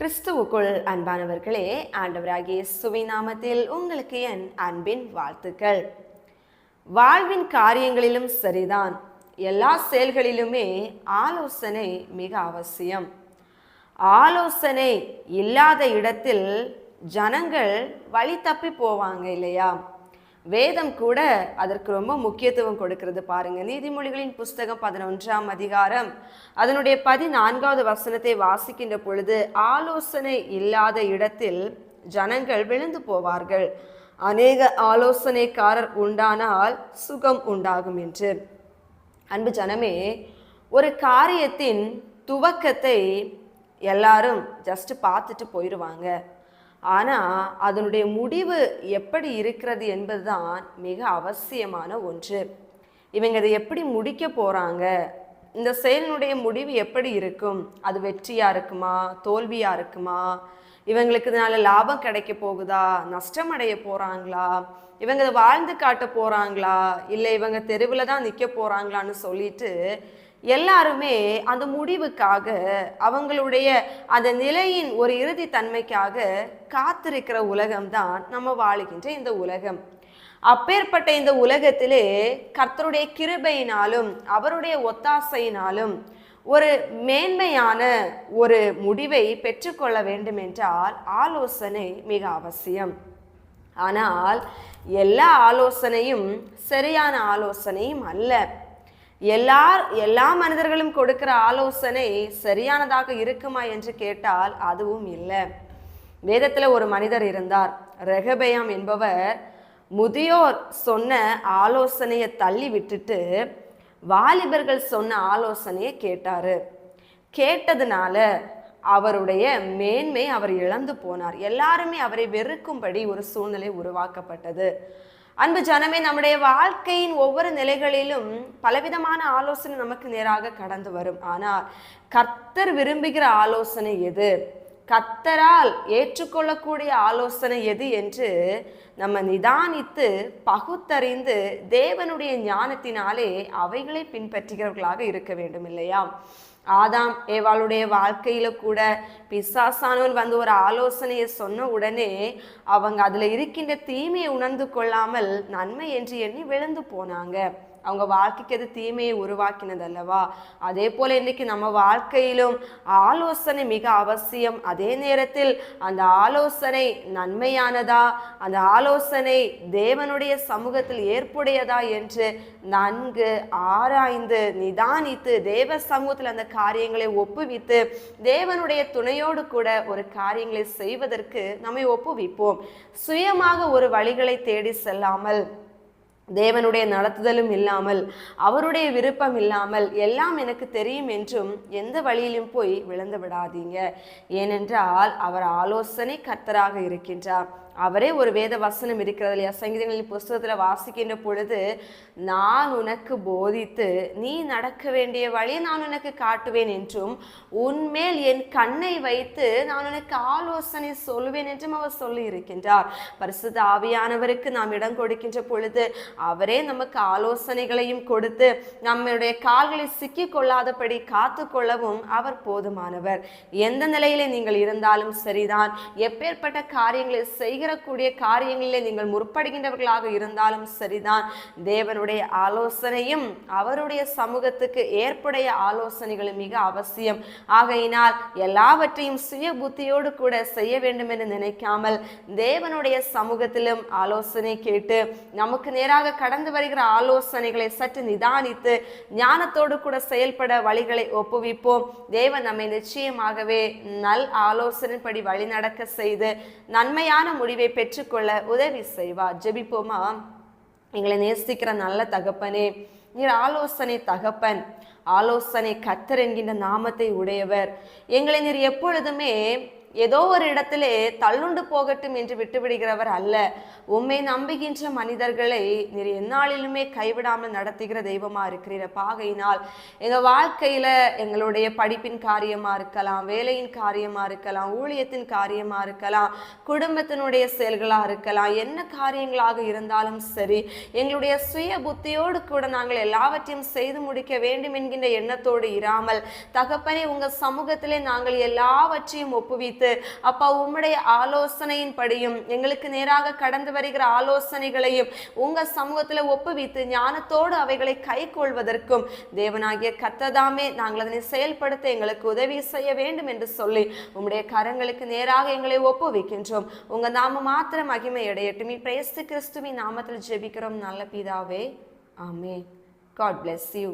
கிறிஸ்துவுக்குள் அன்பானவர்களே ஆண்டவராகிய சுவை நாமத்தில் உங்களுக்கு என் அன்பின் வாழ்த்துக்கள். வாழ்வின் காரியங்களிலும் சரிதான் எல்லா செயல்களிலுமே ஆலோசனை மிக அவசியம். ஆலோசனை இல்லாத இடத்தில் ஜனங்கள் வழி தப்பி போவாங்க இல்லையா? வேதம் கூட அதற்கு ரொம்ப முக்கியத்துவம் கொடுக்கிறது பாருங்க. நீதிமொழிகளின் புஸ்தகம் பதினொன்றாம் அதிகாரம். அதனுடைய பதினான்காவது வசனத்தை வாசிக்கின்ற பொழுது ஆலோசனை இல்லாத இடத்தில் ஜனங்கள் விழுந்து போவார்கள். அநேக ஆலோசனைக்காரர் உண்டானால் சுகம் உண்டாகும் என்று. அன்பு ஜனமே ஒரு காரியத்தின் துவக்கத்தை எல்லாரும் ஜஸ்ட் பார்த்துட்டு போயிடுவாங்க ஆனால் அதனுடைய முடிவு எப்படி இருக்கிறது என்பதுதான் மிக அவசியமான ஒன்று. இவங்க அதை எப்படி முடிக்க போகிறாங்க இந்த செயலினுடைய முடிவு எப்படி இருக்கும்? அது வெற்றியாக இருக்குமா? தோல்வியாக இருக்குமா? இவங்களுக்கு இதனால லாபம் கிடைக்க போகுதா? நஷ்டம் அடைய போகிறாங்களா இவங்க வாழ்ந்து காட்ட போகிறாங்களா இல்லை இவங்க தெருவில் தான் நிற்க போகிறாங்களான்னு சொல்லிட்டு எல்லாருமே அந்த முடிவுக்காக அவங்களுடைய அந்த நிலையின் ஒரு இறுதி தன்மைக்காக காத்திருக்கிற உலகம்தான் நம்ம வாழுகின்ற இந்த உலகம். அப்பேற்பட்ட இந்த உலகத்திலே கர்த்தருடைய கிருபையினாலும் அவருடைய ஒத்தாசையினாலும் ஒரு மேன்மையான ஒரு முடிவை பெற்றுக்கொள்ள வேண்டும் என்றால் ஆலோசனை மிக அவசியம். ஆனால் எல்லா ஆலோசனையும் சரியான ஆலோசனையும் அல்ல. எல்லார் எல்லா மனிதர்களும் கொடுக்கிற ஆலோசனை சரியானதாக இருக்குமா என்று கேட்டால் அதுவும் இல்லை. வேதத்தில் ஒரு மனிதர் இருந்தார். ரெகபயம் என்பவர் முதியோர் சொன்ன ஆலோசனையை தள்ளி விட்டுட்டு வாலிபர்கள் சொன்ன ஆலோசனையை கேட்டாரு. கேட்டதுனால அவருடைய மேன்மை அவர் இழந்து போனார். எல்லாருமே அவரை வெறுக்கும்படி ஒரு சூழ்நிலை உருவாக்கப்பட்டது. அன்பு ஜனமே நம்முடைய வாழ்க்கையின் ஒவ்வொரு நிலைகளிலும் பலவிதமான ஆலோசனை நமக்கு நேராக கடந்து வரும். ஆனால் கர்த்தர் விரும்புகிற ஆலோசனை எது? கத்தரால் ஏற்றுக்கொள்ளக்கூடிய ஆலோசனை எது என்று நம்ம நிதானித்து பகுத்தறிந்து தேவனுடைய ஞானத்தினாலே அவைகளை பின்பற்றுகிறவர்களாக இருக்க வேண்டும் இல்லையா? ஆதாம் ஏவாளுடைய வாழ்க்கையில கூட பிசாசானவன் வந்து ஒரு ஆலோசனையை சொன்ன உடனே அவங்க அதுல இருக்கின்ற தீமையை உணர்ந்து கொள்ளாமல் நன்மை என்று எண்ணி விழுந்து போனாங்க. அவங்க வாழ்க்கைக்கு அது தீமையை உருவாக்கினது அல்லவா அதே போல இன்றைக்கி நம்ம வாழ்க்கையிலும் ஆலோசனை மிக அவசியம். அதே நேரத்தில் அந்த ஆலோசனை நன்மையானதா? அந்த ஆலோசனை தேவனுடைய சமூகத்தில் ஏற்புடையதா என்று நன்கு ஆராய்ந்து நிதானித்து தேவ சமூகத்தில் அந்த காரியங்களை ஒப்புவித்து தேவனுடைய துணையோடு கூட ஒரு காரியங்களை செய்வதற்கு நம்மை ஒப்புவிப்போம். சுயமாக ஒரு வழிகளை தேடி செல்லாமல் தேவனுடைய நடத்துதலும் இல்லாமல் அவருடைய விருப்பம் இல்லாமல் எல்லாம் எனக்கு தெரியும் என்றும் எந்த வழியிலும் போய் விழுந்து விடாதீங்க. ஏனென்றால் அவர் ஆலோசனை கர்த்தராக இருக்கின்றார். அவரே ஒரு வேத வசனம் இருக்கிறது இல்லையா? சங்கீதங்களின் புஸ்தகத்தில் வாசிக்கின்ற பொழுது நான் உனக்கு போதித்து நீ நடக்க வேண்டிய வழியை நான் உனக்கு காட்டுவேன் என்றும் உன்மேல் என் கண்ணை வைத்து நான் உனக்கு ஆலோசனை சொல்லுவேன் என்றும் அவர் சொல்லி இருக்கின்றார். பரிசுத்த ஆவியானவருக்கு நாம் இடம் கொடுக்கின்ற பொழுது அவரே நமக்கு ஆலோசனைகளையும் கொடுத்து நம்முடைய கால்களை சிக்கி கொள்ளாதபடி காத்து கொள்ளவும் அவர் போதுமானவர். எந்த நிலையிலே நீங்கள் இருந்தாலும் சரிதான். எப்பேற்பட்ட காரியங்களை செய்கிற கூடிய காரியங்களிலே நீங்கள் முற்படுகின்றவர்களாக இருந்தாலும் சரிதான். தேவனுடைய ஆலோசனையும் அவருடைய சமூகத்துக்கு ஏற்புடைய ஆலோசனைகளும் மிக அவசியம். ஆகையினால் எல்லாவற்றையும் சுய புத்தியோடு கூட செய்ய வேண்டும் என்று நினைக்காமல் தேவனுடைய சமூகத்திலும் ஆலோசனை கேட்டு நமக்கு நேராக கடந்து வருகிற ஆலோசனைகளை சற்று நிதானித்து ஞானத்தோடு கூட செயல்பட வழிகளை ஒப்புவிப்போம். தேவன் நம்மை நிச்சயமாகவே நல் ஆலோசனைப்படி வழிநடக்க செய்து நன்மையான முடிவு பெற்றுக்கொள்ள உதவி செய்வார் ஜெபிப்போமா? எங்களை நேசிக்கிற நல்ல தகப்பனே நீர் ஆலோசனை தகப்பன். ஆலோசனை கத்தர் என்கின்ற நாமத்தை உடையவர். எங்களை நீர் எப்பொழுதுமே ஏதோ ஒரு இடத்திலே தள்ளுண்டு போகட்டும் என்று விட்டுவிடுகிறவர் அல்ல. உம்மை நம்புகின்ற மனிதர்களை நீர் எந்நாளிலுமே கைவிடாமல் நடத்துகிற தெய்வமா இருக்கிற பாகையினால் எங்க வாழ்க்கையில எங்களுடைய படிப்பின் காரியமா இருக்கலாம் வேலையின் காரியமா இருக்கலாம் ஊழியத்தின் காரியமா இருக்கலாம் குடும்பத்தினுடைய செயல்களா இருக்கலாம் என்ன காரியங்களாக இருந்தாலும் சரி எங்களுடைய சுய புத்தியோடு கூட நாங்கள் எல்லாவற்றையும் செய்து முடிக்க வேண்டும் என்கின்ற எண்ணத்தோடு இராமல் தகப்பனே உங்க சமூகத்திலே நாங்கள் எல்லாவற்றையும் ஒப்புவித்து ஒப்புவித்து அப்பா உம்முடைய ஆலோசனையின்படியும் எங்களுக்கு நேராக கடந்து வருகிற ஆலோசனைகளையும் உங்க சமூகத்துல ஒப்புவித்து ஞானத்தோடு அவைகளை கை கொள்வதற்கும் தேவனாகிய கத்ததாமே நாங்கள் அதனை செயல்படுத்த எங்களுக்கு உதவி செய்ய வேண்டும் என்று சொல்லி உம்முடைய கரங்களுக்கு நேராக எங்களை ஒப்புவிக்கின்றோம். உங்க நாம மாத்திரம் மகிமை அடையட்டும். பிரேஸ்து கிறிஸ்துவின் நாமத்தில் ஜெபிக்கிறோம். நல்ல பிதாவே. ஆமே காட் பிளெஸ் யூ